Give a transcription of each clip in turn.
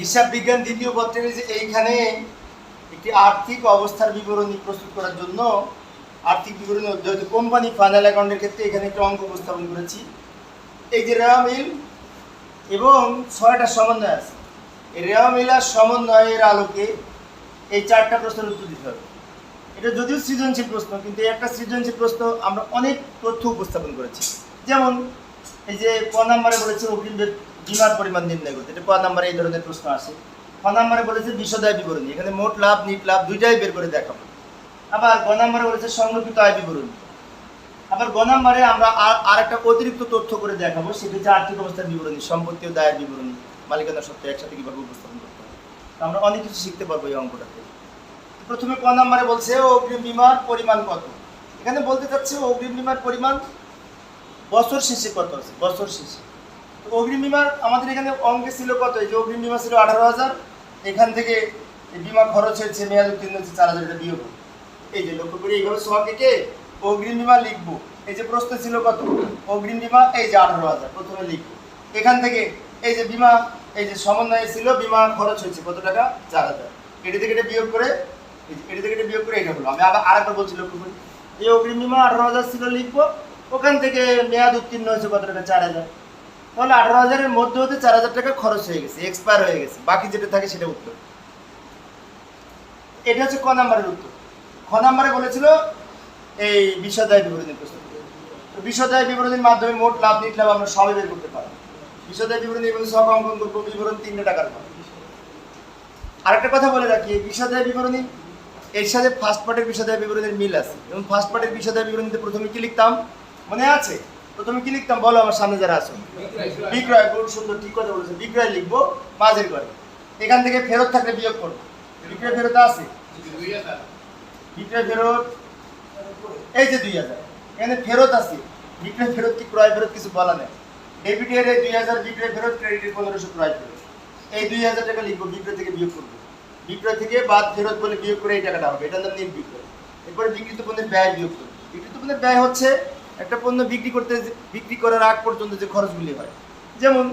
হিসাব বিজ্ঞান দ্বিতীয় পত্রের যে এইখানে একটি আর্থিক অবস্থার বিবরণী প্রস্তুত করার জন্য আর্থিক বিবরণী যেহেতু কোম্পানি ফাইনাল অ্যাকাউন্টের ক্ষেত্রে এখানে একটা অঙ্ক উপস্থাপন করেছি। এই যে রেওয়া মিল এবং ছয়টা সমন্বয় আছে। এই রেওয়া মিলার সমন্বয়ের আলোকে এই চারটা প্রশ্নের উত্তর দিতে হবে। এটা যদিও সৃজনশীল প্রশ্ন, কিন্তু একটা সৃজনশীল প্রশ্ন আমরা অনেক তথ্য উপস্থাপন করেছি। যেমন এই যে ক নাম্বারে বলেছে অগ্রিম বীমার পরিমাণ নির্ণয় করতে এটা ক নাম্বারে এই ধরনের প্রশ্ন আসে। ক নাম্বারে বলেছে বিশদায় বিবরণী। এখানে মোট লাভ, নিট লাভ দুইটাই বের করে দেখাবো। আবার গ নাম্বারে বলেছে সংরক্ষিত আয় বিবরণী। আবার গ নাম্বারে আমরা আর একটা অতিরিক্ত তথ্য করে দেখাবো, সেটা হচ্ছে আর্থিক অবস্থার বিবরণী, সম্পত্তি ও দায়ের বিবরণী। মালিকানা সত্ত্বে একসাথে কীভাবে উপস্থাপন করতে হবে? আমরা অনেক কিছু শিখতে পারব এই অঙ্কটাতে। প্রথমে ক নাম্বারে বলছে, অগ্রিম বিমার পরিমাণ কত? এখানে বলতে চাচ্ছে অগ্রিম বিমার পরিমাণ বছর শেষে কত আছে? বছর শেষে। অগ্রিম বিমার আমাদের এখানে অঙ্কে ছিল কত? এই যে অগ্রিম বিমা ছিল আঠারো হাজার, এখান থেকে বিমা খরচ হয়েছে মেয়াদ উত্তীর্ণ হচ্ছে চার হাজার এটা বিয়োগ। এই যে লক্ষ্য করে, এইভাবে সব থেকে অগ্রিম বিমা লিখব। এই যে প্রশ্ন ছিল কত? অগ্রিম বিমা, এই যে আঠারো হাজার, প্রথমে লিখব। এখান থেকে এই যে বিমা, এই যে সমন্বয়ে ছিল, বিমা খরচ হয়েছে কত টাকা? চার হাজার। এটি থেকে এটা বিয়োগ করে এটি থেকে এটা বিয়োগ করে এটা হলো আমি আবার আরেকবার বলছি লক্ষ্য করি। এই অগ্রিম বিমা আঠারো হাজার ছিল লিখব, ওখান থেকে মেয়াদ উত্তীর্ণ হয়েছে কত টাকা? চার হাজার। তাহলে আঠারো হাজারের মধ্যে হতে চার হাজার টাকা খরচ হয়ে গেছে এক্সপায়ার হয়ে গেছে। বাকি যেটা থাকে সেটা উত্তর। এটা হচ্ছে ক নাম্বারের উত্তর। খ নাম্বারে বলেছিল এই বিষদায় বিবরণী প্রশ্ন। বিষদায় বিবরণীর মাধ্যমে মোট লাভ, নিট লাভ আমরা সবাই বের করতে পারব। বিষদায় বিবরণী এবং সব অঙ্কন করব বিবরণ তিনটে টাকার পাবো আরেকটা কথা বলে রাখি, এই বিষদায় বিবরণী, এর সাথে ফার্স্ট পার্টের বিষদায় বিবরণীর মিল আছে। এবং ফার্স্ট পার্টের বিষদায় বিবরণীতে প্রথমে কি লিখতাম? মনে আছে? প্রথমে কি লিখতাম? বলো আমার সামনে যারা আছো। বিক্রয়, খুব সুন্দর, ঠিক কথা বলেছে। বিক্রয় লিখব, মাঝের ঘরে। এখান থেকে ফেরত থাকলে বিয়োগ করব। বিক্রয় ফেরত আছে? বিক্রয় ফেরত? এই যে দুই হাজার। এখানে ফেরত আছে। বিক্রয় ফেরত কি ক্রয় ফেরত কিছু বলা নেই। ডেবিটের এই দুই হাজার বিক্রয় ফেরত ক্রেডিটের পনেরোশো ক্রয় ফেরত। এই দুই হাজার টাকা লিখব, বিক্রয় থেকে বিয়োগ করব। বিক্রয় থেকে বাদ ফেরত বলে বিয়োগ করে এই টাকাটা হবে। এটা নাম নিট বিক্রয়। এরপরে বিক্রিত পণ্যের ব্যয় বিয়োগ করব। বিক্রিত পণ্যের ব্যয় হচ্ছে একটা পণ্য বিক্রি করতে বিক্রি করার আগ পর্যন্ত যে খরচগুলি হয়, যেমন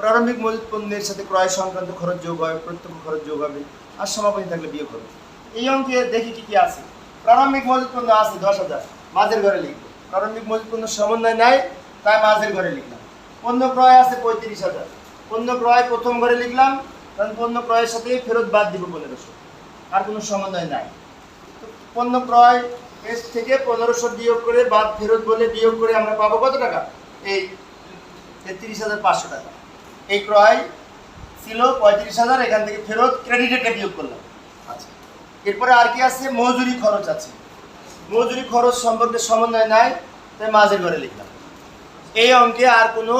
প্রারম্ভিক মজুত পণ্যের সাথে ক্রয় সংক্রান্ত খরচ যোগ হয়, প্রত্যক্ষ খরচ যোগ হবে, আর সমাপনী থাকলে বিয়ে হবে। এই অঙ্কে দেখি কি কি আছে। প্রারম্ভিক মজুত পণ্য আছে দশ হাজার, মাঝের ঘরে লিখব। প্রারম্ভিক মজুত পণ্য সমন্বয় নাই, তাই মাঝের ঘরে লিখলাম। পণ্য ক্রয় আছে পঁয়ত্রিশ হাজার। পণ্য ক্রয় প্রথম ঘরে লিখলাম, কারণ পণ্য ক্রয়ের সাথে ফেরত বাদ দিব পনেরোশো। আর কোনো সমন্বয় নাই। পণ্য ক্রয় এস থেকে পনেরোশো বিয়োগ করে বাদ ফেরত বলে বিয়োগ করে আমরা পাবো কত টাকা? এই তেত্রিশ হাজার পাঁচশো টাকা। এই ক্রয় ছিল পঁয়ত্রিশ হাজার, এখান থেকে ফেরত ক্রেডিটেডটা বিয়োগ করলাম। আচ্ছা। এরপরে আর কি আছে? মজুরি খরচ আছে। মজুরি খরচ সম্পর্কে সমন্বয় নাই, তাই মাঝের ঘরে লিখলাম। এই অঙ্কে আর কোনো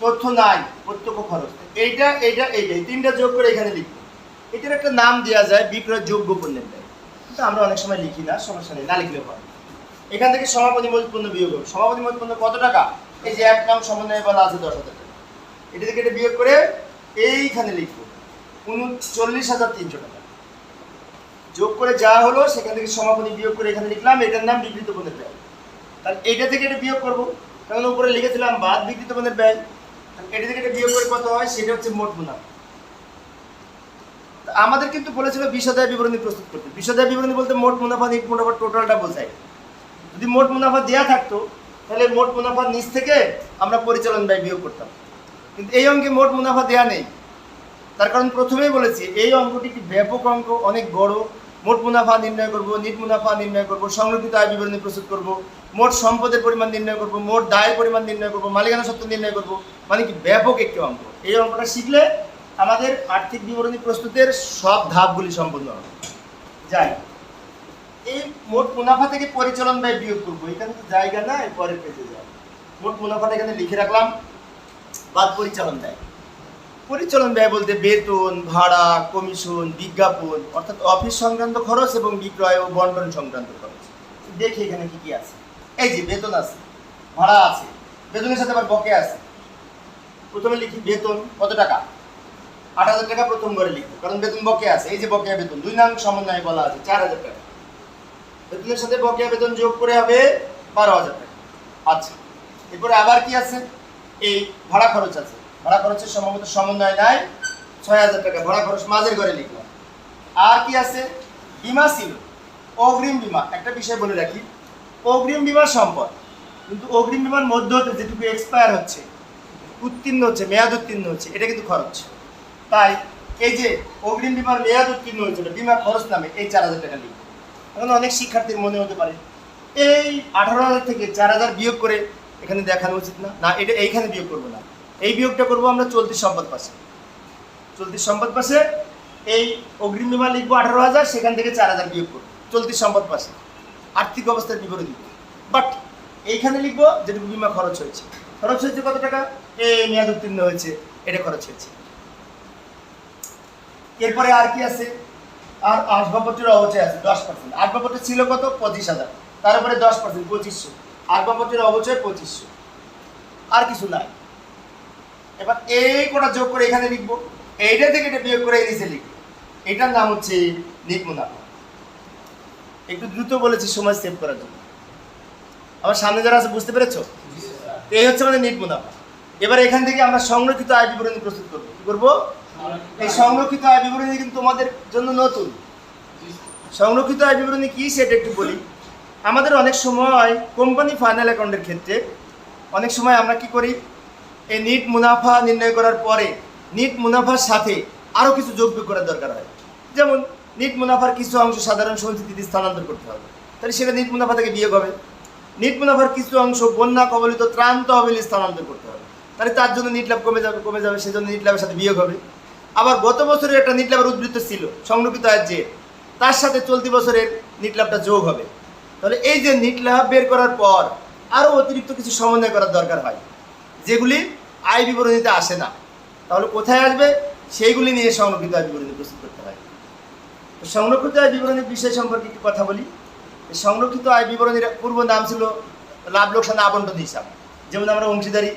তথ্য নাই, প্রত্যক্ষ খরচ। এইটা এইটা এইটা, এই তিনটা যোগ করে এখানে লিখব এটার একটা নাম দেওয়া যায় বিক্রয় যোগ্য পণ্যের। কিন্তু আমরা অনেক সময় লিখি না, সমস্যা নেই, না লিখলেও হয় এখান থেকে সমাপনী মজুত পণ্য বিয়োগ হবে। সমাপনী মজুত পণ্য কত টাকা? এই যে এক নাম সমন্বয় বলা আছে দশ হাজার টাকা। এটা থেকে এটা বিয়োগ করে এইখানে লিখব। উনচল্লিশ হাজার তিনশো টাকা। যোগ করে যা হলো, সেখান থেকে সমাপনী বিয়োগ করে এখানে লিখলাম, এটার নাম বিকৃত পণ্যের ব্যয়। তাহলে এটা থেকে এটা বিয়োগ করব। কারণ উপরে লিখেছিলাম বাদ বিকৃত পণ্যের ব্যয়। এটা থেকে এটা বিয়োগ করে কত হয়? সেটা হচ্ছে মোট মুনাফা আমাদের কিন্তু বলেছিল বিশদায় বিবরণী প্রস্তুত করতে। বিশদায় বিবরণী বলতে মোট মুনাফা নিট মুনাফা টোটালটা বোঝায়। যদি মোট মুনাফা দেওয়া থাকতো, তাহলে মোট মুনাফার নিচ থেকে আমরা পরিচালন ব্যয় বিয়োগ করতাম। কিন্তু এই অঙ্কে মোট মুনাফা দেওয়া নেই। তার কারণ প্রথমেই বলেছি, এই অঙ্কটি একটি ব্যাপক অঙ্ক, অনেক বড়। মোট মুনাফা নির্ণয় করব, নিট মুনাফা নির্ণয় করব, সংরক্ষিত আয় বিবরণী প্রস্তুত করব, মোট সম্পদের পরিমাণ নির্ণয় করব, মোট দায়ের পরিমাণ নির্ণয় করব, মালিকানা সত্ত্ব নির্ণয় করব। মানে কি ব্যাপক একটি অঙ্ক। এই অঙ্কটা শিখলে আমাদের আর্থিক বিবরণী প্রস্তুতের সব ধাপগুলি সম্পূর্ণ হবে। যাই। এই মোট মুনাফা থেকে পরিচালন ব্যয় বিয়োগ করব। এখানে তো জায়গা নাই পরের পেজে যায় মোট মুনাফাটা এখানে লিখে রাখলাম। বাদ পরিচালন ব্যয়। পরিচালন ব্যয় বলতে বেতন, ভাড়া, কমিশন, বিজ্ঞাপন, অর্থাৎ অফিস সংক্রান্ত খরচ এবং বিক্রয় ও বন্টন সংক্রান্ত খরচ। দেখি এখানে কি কি আছে। এই যে বেতন আছে, ভাড়া আছে, বেতনের সাথে আবার বকে আছে। প্রথমে লিখি বেতন, কত টাকা? আট হাজার টাকা প্রথম ঘরে লিখব। কারণ বেতন বকে আছে, এই যে বকেয়া বেতন, দুই নাম সমন্বয়ে বলা আছে, চার হাজার টাকা। বেতনের সাথে বকেয়া বেতন যোগ করে হবে বারো হাজার টাকা। আচ্ছা এরপরে আবার কি আছে? এই ভাড়া খরচ আছে। ভাড়া খরচের সম্ভবত সমন্বয় নাই, ছয় হাজার টাকা, ভাড়া খরচ মাঝের ঘরে লিখলাম আর কি আছে? বিমা ছিল। অগ্রিম বিমা, একটা বিষয় বলে রাখি। অগ্রিম বিমা সম্পদ, কিন্তু অগ্রিম বিমার মধ্যে হতে যেটুকু এক্সপায়ার হচ্ছে, উত্তীর্ণ হচ্ছে, মেয়াদ উত্তীর্ণ হচ্ছে, এটা কিন্তু খরচ। তাই এই যে অগ্রিম বিমার মেয়াদ উত্তীর্ণ হয়েছিল বিমা খরচ নামে এই চার হাজার টাকা লিখবে এখন অনেক শিক্ষার্থীর মনে হতে পারে, এই আঠারো হাজার থেকে চার হাজার বিয়োগ করে এখানে দেখানো উচিত না। না, এটা এইখানে বিয়োগ করব না। এই বিয়োগটা করব আমরা চলতি সম্পদ পাশে। চলতি সম্পদ পাশে এই অগ্রিম বিমা লিখব আঠারো হাজার, সেখান থেকে চার হাজার বিয়োগ করব। চলতি সম্পদ পাশে। আর্থিক অবস্থার বিবরণ দিব বাট এইখানে লিখব যেটুকু বিমা খরচ হয়েছে। খরচ হয়েছে কত টাকা? এই মেয়াদ উত্তীর্ণ হয়েছে, এটা খরচ হয়েছে। এরপরে আর কি আছে? আর আসবাবপত্রের অবচয় আছে দশ পার্সেন্ট আসবাবপত্র ছিল কত? পঁচিশ হাজার। তার উপরে দশ পার্সেন্ট পঁচিশশো। আসবাবপত্রের অবচয় পঁচিশশো। আর কিছু নাই। এবার এই কোটা যোগ করে এখানে লিখব। এইটা থেকে এটা বিয়োগ করে নিচে লিখব। এটার নাম হচ্ছে নিট মুনাফা একটু দ্রুত বলেছি সময় সেভ করার জন্য। আমার সামনে যারা আছে বুঝতে পেরেছ? এই হচ্ছে আমাদের নিট মুনাফা এবার এখান থেকে আমরা সংরক্ষিত আয় বিবরণী প্রস্তুত করব। কি করব? এই সংরক্ষিত আয় বিবরণী কিন্তু তোমাদের জন্য নতুন। সংরক্ষিত আয় বিবরণী কি সেটা একটু বলি। আমাদের অনেক সময় কোম্পানি ফাইনাল অ্যাকাউন্টের ক্ষেত্রে অনেক সময় আমরা কি করি, এই নিট মুনাফা নির্ণয় করার পরে নিট মুনাফার সাথে আরও কিছু যোগ বিয়োগ করার দরকার হয়। যেমন নিট মুনাফার কিছু অংশ সাধারণ সঞ্চিতিতে স্থানান্তর করতে হবে। তাহলে সেটা নিট মুনাফা থেকে বিয়োগ হবে। নিট মুনাফার কিছু অংশ বন্যা কবলিত ত্রাণ তহবিলে স্থানান্তর করতে হবে। তাহলে তার জন্য নিট লাভ কমে যাবে কমে যাবে, সেজন্য নিট লাভের সাথে বিয়োগ হবে। আবার গত বছরের একটা নিট লাভের উদ্বৃত্ত ছিল, সংরক্ষিত আয়ের যে, তার সাথে চলতি বছরের নিট লাভটা যোগ হবে। তাহলে এই যে নিট লাভ বের করার পর আরও অতিরিক্ত কিছু সমন্বয় করার দরকার হয়, যেগুলি আয় বিবরণীতে আসে না। তাহলে কোথায় আসবে? সেইগুলি নিয়ে সংরক্ষিত আয় বিবরণী প্রস্তুত করতে হয়। তো সংরক্ষিত আয় বিবরণীর বিষয় সম্পর্কে একটু কথা বলি। সংরক্ষিত আয় বিবরণীর পূর্ব নাম ছিল লাভ লোকসান আবন্টন হিসাব। যেমন আমরা অংশীদারি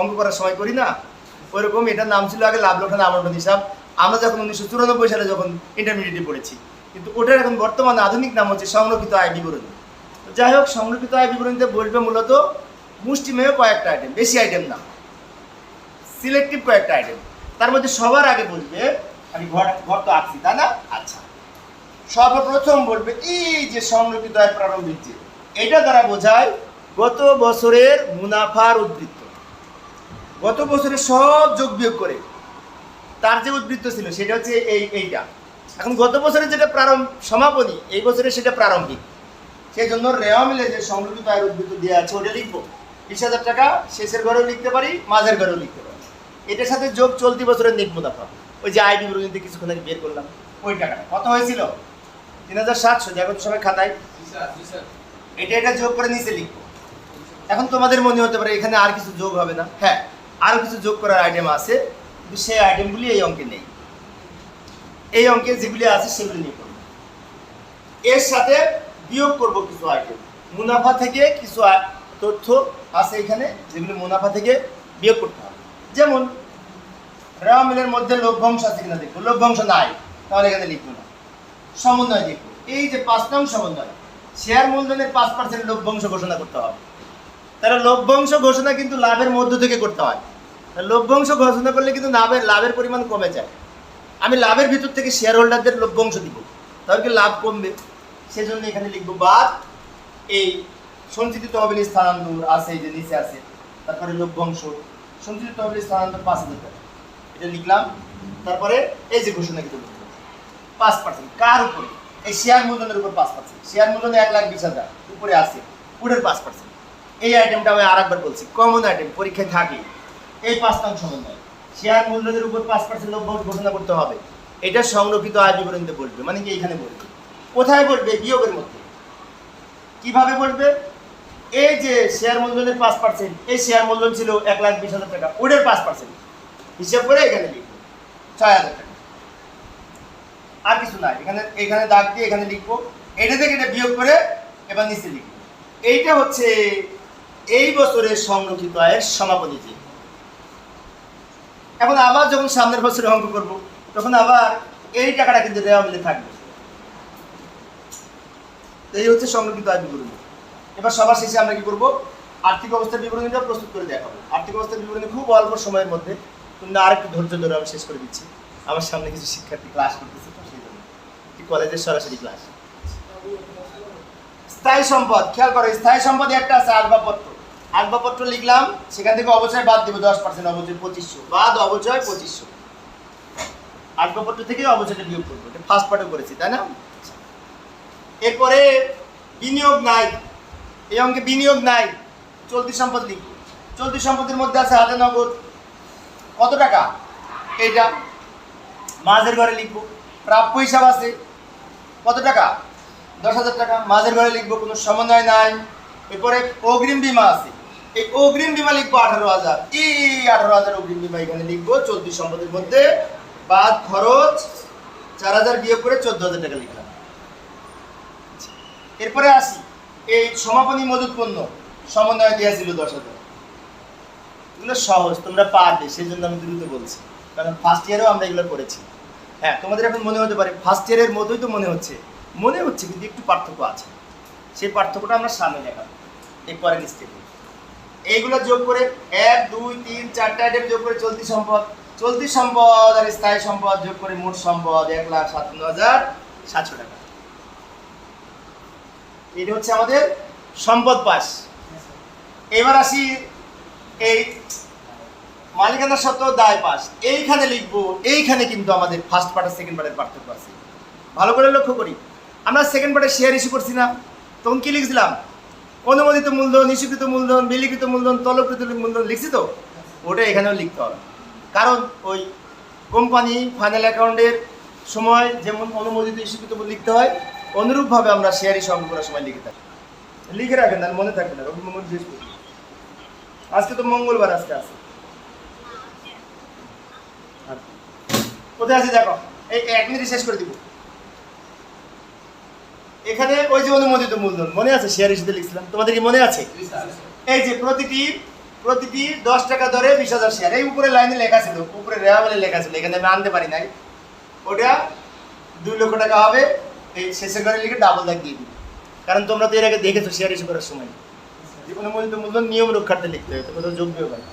অঙ্ক করার সময় করি না ওইরকম এটার নাম ছিল আগে লাভ লোকসান আবন্টন হিসাব আমরা যখন উনিশশো চুরানব্বই সালে যখন ইন্টারমিডিয়েটে পড়েছি, কিন্তু ওটার এখন বর্তমানে আধুনিক নাম হচ্ছে সংরক্ষিত আয় বিবরণী। তো যাই হোক, সংরক্ষিত আয় বিবরণীতে বসবে মূলত মুষ্টিমেয় কয়েকটা আইটেম বেশি আইটেম না সিলেক্টিভ কয়েকটা আইটেম তার মধ্যে সবার আগে বলবে আমি ঘর ঘর তো আঁকছি, তাই না? আচ্ছা। সর্বপ্রথম বলবে, এই যে সংরক্ষিত আয় প্রারম্ভিক যে, এটা দ্বারা বোঝায় গত বছরের মুনাফার উদ্বৃত্ত গত বছরের সব যোগ বিয়োগ করে তার যে উদ্বৃত্ত ছিল, সেটা হচ্ছে এই, এইটা। এখন গত বছরের যেটা প্রারম্ভ, সমাপনী, এই বছরের সেটা প্রারম্ভিক। সেই জন্য রেওয়া মিলে যে সংরক্ষিত আয়ের উদ্বৃত্ত দেওয়া আছে, ওটা লিখব। বিশ হাজার টাকা শেষের ঘরেও লিখতে পারি, মাঝের ঘরেও লিখতে পারি। এটার সাথে যোগ চলতি বছরের নিট মুনাফা। ওই যে আয় বিবরণীতে কিছুক্ষণ আগে বের করলাম, ওই টাকাটা। কত হয়েছিল? তিন হাজার সাতশো তো সবাই খাতায়। এটা এটা যোগ করে নিচে লিখব। এখন তোমাদের মনে হতে পারে, এখানে আর কিছু যোগ হবে না। হ্যাঁ। আরও কিছু যোগ করার আইটেম আছে, কিন্তু সেই আইটেমগুলি এই অঙ্কে নেই। এই অঙ্কে যেগুলি আছে সেগুলি নিয়ে করব এর সাথে বিয়োগ করব কিছু আইটেম মুনাফা থেকে কিছু তথ্য আছে এখানে, যেগুলি মুনাফা থেকে বিয়োগ করতে হবে। যেমন রেওয়া মিলের মধ্যে লভ্যাংশ আছে কিনা দেখব। লভ্যাংশ নাই, তাহলে এখানে লিখব না। সমন্বয় দেখব। এই যে পাঁচ নং সমন্বয় শেয়ার মূলধনের পাঁচ পার্সেন্ট লভ্যাংশ ঘোষণা করতে হবে। তারা লভ্যাংশ ঘোষণা কিন্তু লাভের মধ্য থেকে করতে হয়। লভ্যাংশ ঘোষণা করলে কিন্তু লাভের লাভের পরিমাণ কমে যায়। আমি লাভের ভিতর থেকে শেয়ার হোল্ডারদের লভ্যাংশ দিব। তাহলে কি লাভ কমবে? সেজন্য এখানে লিখব, বাদ, এই সঞ্চিত তহবিল স্থানান্তর আছে যে নিচে আছে, তারপরে লভ্যাংশ, সঞ্চিত তহবিল স্থানান্তর পাঁচ হাজার টাকা। এটা লিখলাম, তারপরে এই যে ঘোষণা কিন্তু। পাঁচ পার্সেন্ট কার উপরে? এই শেয়ার মূলধনের উপর পাঁচ পার্সেন্ট শেয়ার মূলধন এক লাখ বিশ হাজার। উপরে আছে, পুরের পাঁচ পার্সেন্ট এই আইটেমটা আমি আর একবার বলছি কমন আইটেম পরীক্ষায় থাকে। এই পাঁচ নং সমন্বয়। শেয়ার মূলধনের উপর পাঁচ পার্সেন্ট ঘোষণা করতে হবে। এটা সংরক্ষিত আয় বিবরণীতে বলবে মানে কি এখানে বলবে? কোথায় বলবে? বিয়োগের মধ্যে। কীভাবে বলবে? এই যে শেয়ার মূলধনের পাঁচ পার্সেন্ট এই শেয়ার মূলধন ছিল এক লাখ বিশ হাজার টাকা, ওটার পাঁচ পার্সেন্ট হিসাব করে এখানে লিখব, ছয় হাজার টাকা। আর কিছু নাই এখানে এখানে দাগ দিয়ে এখানে লিখব। এটা থেকে এটা বিয়োগ করে এবার নিচে লিখব। এইটা হচ্ছে এই বছরের সংরক্ষিত আয়ের সমাপনী যে এখন আবার যখন সামনের বছরে অঙ্ক করব, তখন আবার এই টাকাটা কিন্তু রেওয়া মিলে থাকবে। এই হচ্ছে সংরক্ষিত আয় বিবরণী। এবার সবার শেষে আমরা কি করব? আর্থিক অবস্থার বিবরণীটা প্রস্তুত করে দেখাবো। আর্থিক অবস্থার বিবরণী খুব অল্প সময়ের মধ্যে। তোমরা আর একটু ধৈর্য ধরে আমি শেষ করে দিচ্ছি। আমার সামনে কিছু শিক্ষার্থী ক্লাস করতেছে, তো সেই জন্য। কলেজের সরাসরি ক্লাস স্থায়ী সম্পদ, খেয়াল করো, স্থায়ী সম্পদ একটা আছে, আসবাবপত্র। আসবাবপত্র লিখলাম, সেখান থেকে অবচয় বাদ দিব দশ পার্সেন্ট অবচয় পঁচিশশো। বাদ, অবচয় পঁচিশশো। আসবাবপত্র থেকে অবচয়টা বিয়োগ করব, এটা ফার্স্ট পার্টে করেছি, তাই না? এরপরে বিনিয়োগ নাই, এই অঙ্কে বিনিয়োগ নাই, চলতি সম্পদ লিখব। চলতি সম্পদের মধ্যে আছে হাতে নগদ। কত টাকা? এইটা মাঝের ঘরে লিখব। প্রাপ্য হিসাব আছে। কত টাকা? দশ হাজার টাকা। মাঝের ঘরে লিখব, কোনো সমন্বয় নাই। এরপরে অগ্রিম বিমা আছে। এই অগ্রিম বিমা লিখব আঠারো হাজার। এই আঠারো হাজার অগ্রিম বিমা এখানে লিখব চলতি সম্পদের মধ্যে। বাদ খরচ, চার হাজার বিয়োগ করে চোদ্দ হাজার টাকা লিখলাম। এরপরে আসি, এই সমাপনী মজুত পণ্য, সমন্বয় দিয়েছিল দশ হাজার। এগুলো সহজ, তোমরা পারবে সেই জন্য আমি দ্রুত বলছি। কারণ ফার্স্ট ইয়ারেও আমরা এগুলো করেছি। হ্যাঁ তোমাদের এখন মনে হতে পারে ফার্স্ট ইয়ারের মতোই তো মনে হচ্ছে। মনে হচ্ছে, কিন্তু একটু পার্থক্য আছে। সেই পার্থক্যটা আমরা সামনে দেখাবো। এই পরের স্টেপে এইগুলো যোগ করে এক, দুই, তিন চারটা আইটেম যোগ করে চলতি সম্পদ। চলতি সম্পদ আর স্থায়ী সম্পদ যোগ করে মোট সম্পদ এক লাখ সাতান্ন হাজার সাতশো টাকা। এটা হচ্ছে আমাদের সম্পদ পাস। এবার আসি এই মালিকানা সত্ত্বেও দায় পাস। এইখানে লিখব, এইখানে কিন্তু আমাদের ফার্স্ট পার্ট আর সেকেন্ড পার্টের পার্থক্য আছে। ভালো করে লক্ষ্য করি। আমরা সেকেন্ড পার্টে শেয়ার ইস্যু করছি না। তখন কি লিখছিলাম? অনুমোদিত মূলধন ইস্যুকৃত মূলধন, বিলিখিত মূলধন, তলকৃত মূলধন লিখছি তো ওটা এখানেও লিখতে হবে। কারণ ওই কোম্পানি ফাইনাল অ্যাকাউন্টের সময় যেমন অনুমোদিত ইস্যুকৃত লিখতে হয়, অনুরূপভাবে আমরা শেয়ার ইস্যু অঙ্ক করার সময় লিখে থাকি। লিখে রাখেন না মনে থাকবে না মঙ্গল বৃহস্পতি আজকে তো মঙ্গলবার আজকে আছে। কোথায় আছে দেখো? এই এক মিনিট শেষ করে দিব। এখানে ওই যে অনুমোদিত মূলধন মনে আছে শেয়ার হিসেবে লিখছিলাম? তোমাদের কি মনে আছে? এই যে প্রতিটি প্রতিটি দশ টাকা ধরে বিশ হাজার শেয়ার এই উপরে লাইনে লেখা ছিল উপরে রেওয়া বলে লেখা ছিল এখানে আমি আনতে পারি নাই। ওটা দুই লক্ষ টাকা হবে এই শেষের ঘরে লিখে ডাবল দাগ দিয়ে দিবে। কারণ তোমরা তো এর আগে দেখেছ শেয়ার ইস্যু করার সময়। যে কোনো মূল্য মূলধন নিয়ম রক্ষার্থে লিখতে তো কোথাও যোগ বিয়োগ হয়।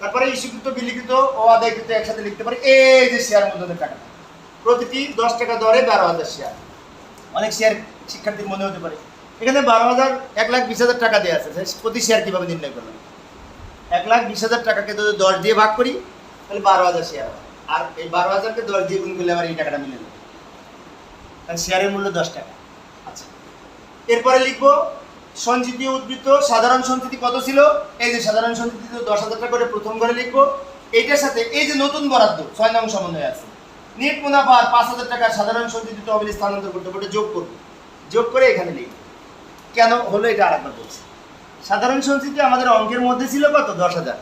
তারপরে ইস্যুকৃত বিলিখিত ও আদায়কৃত একসাথে লিখতে পারি এই যে শেয়ার মূলধনের টাকা প্রতিটি দশ টাকা দরে বারো হাজার শেয়ার অনেক শেয়ার শিক্ষার্থীর মনে হতে পারে। এখানে বারো হাজার এক লাখ বিশ হাজার টাকা দেওয়া আছে। প্রতি শেয়ার কীভাবে নির্ণয় করলাম? এক লাখ বিশ হাজার টাকাকে যদি দশ দিয়ে ভাগ করি, তাহলে বারো হাজার শেয়ার আর এই বারো হাজারকে দশ দিয়ে গুণ করলে আবার এই টাকাটা মিলে যাবে। কারণ শেয়ারের মূল্য দশ টাকা। আচ্ছা। এরপরে লিখব, সঞ্চিতি উদ্বৃত্ত সাধারণ সঞ্চিতি কত ছিল? এই যে সাধারণ সঞ্চিতি দশ হাজার টাকা করে প্রথম ঘরে লিখব। এইটার সাথে এই যে নতুন বরাদ্দ, ছয় নং সমন্বয় আছে। নেট মুনাফা পাঁচ হাজার টাকা সাধারণ সঞ্চিতি তহবিল স্থানান্তর করতে হবে। যোগ করব যোগ করে এখানে লিখব কেন হলো এটা আরেকবার বলছি। সাধারণ সঞ্চিতি আমাদের অঙ্কের মধ্যে ছিল কত? দশ হাজার।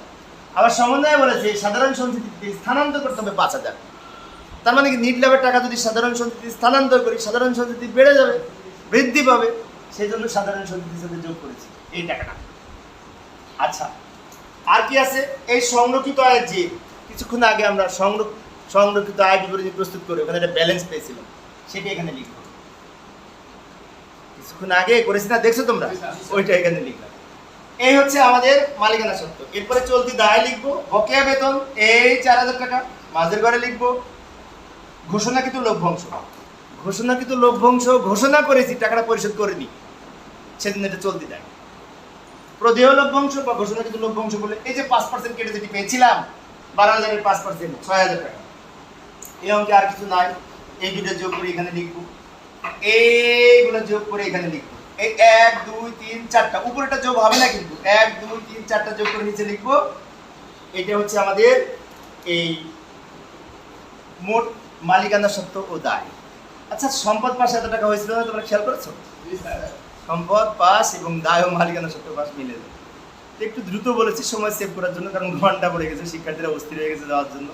আবার সমন্বয় বলেছে, সাধারণ সঞ্চিতিতে স্থানান্তর করতে হবে পাঁচ হাজার। তার মানে কি? নিট ল্যাবের টাকা যদি সাধারণ সঞ্চিতি স্থানান্তর করি, সাধারণ সঞ্চিতি বেড়ে যাবে, বৃদ্ধি পাবে। সেই জন্য সাধারণ সঞ্চিতির সাথে যোগ করেছি। এই টাকাটা। আচ্ছা আর কি আছে? এই সংরক্ষিত আয়ের যে, কিছুক্ষণ আগে আমরা সংরক্ষ সংরক্ষিত আয় বিবরণী প্রস্তুত করে ওখানে একটা ব্যালেন্স পেয়েছিলাম, সেটা এখানে লিখব। কিছুক্ষণ আগে করেছি না, দেখছ তোমরা? ওইটা এখানে লিখলাম। এই হচ্ছে আমাদের মালিকানা সত্ত্ব এরপরে চলতি দায় লিখব, বকেয়া বেতন, এই চার হাজার টাকা, মাঝের ঘরে লিখব, ঘোষণাকৃত লভ্যাংশ ঘোষণাকৃত লভ্যাংশ ঘোষণা করেছি, টাকাটা পরিশোধ করিনি। সেদিন এটা চলতি দেয়। প্রদেয় লভ্যাংশ বা ঘোষণাকৃত লভ্যাংশ বলে এই যে পাঁচ পার্সেন্ট কেটে যেটি পেয়েছিলাম, বারো হাজারের পাঁচ পার্সেন্ট ছয় হাজার টাকা। এই অঙ্কে আর কিছু নাই। এই দুটো যোগ করে এখানে লিখব। এইগুলো যোগ করে এখানে লিখব। এই এক দুই তিন চারটা। উপরেটা যোগ হবে না কিন্তু। এক দুই তিন চারটা যোগ করে নিচে লিখব। এটা হচ্ছে আমাদের এই মোট মালিকানা সত্ত্ব ও দায়। আচ্ছা সম্পদ পাশ এত টাকা হয়েছিল তোমরা খেয়াল করেছ? সম্পদ পাস এবং দায় ও মালিকানা সত্ত্ব পাস মিলে যায়। একটু দ্রুত বলেছি সময় সেভ করার জন্য কারণ ঘণ্টা পড়ে গেছে শিক্ষার্থীরা অস্থির হয়ে গেছে যাওয়ার জন্য।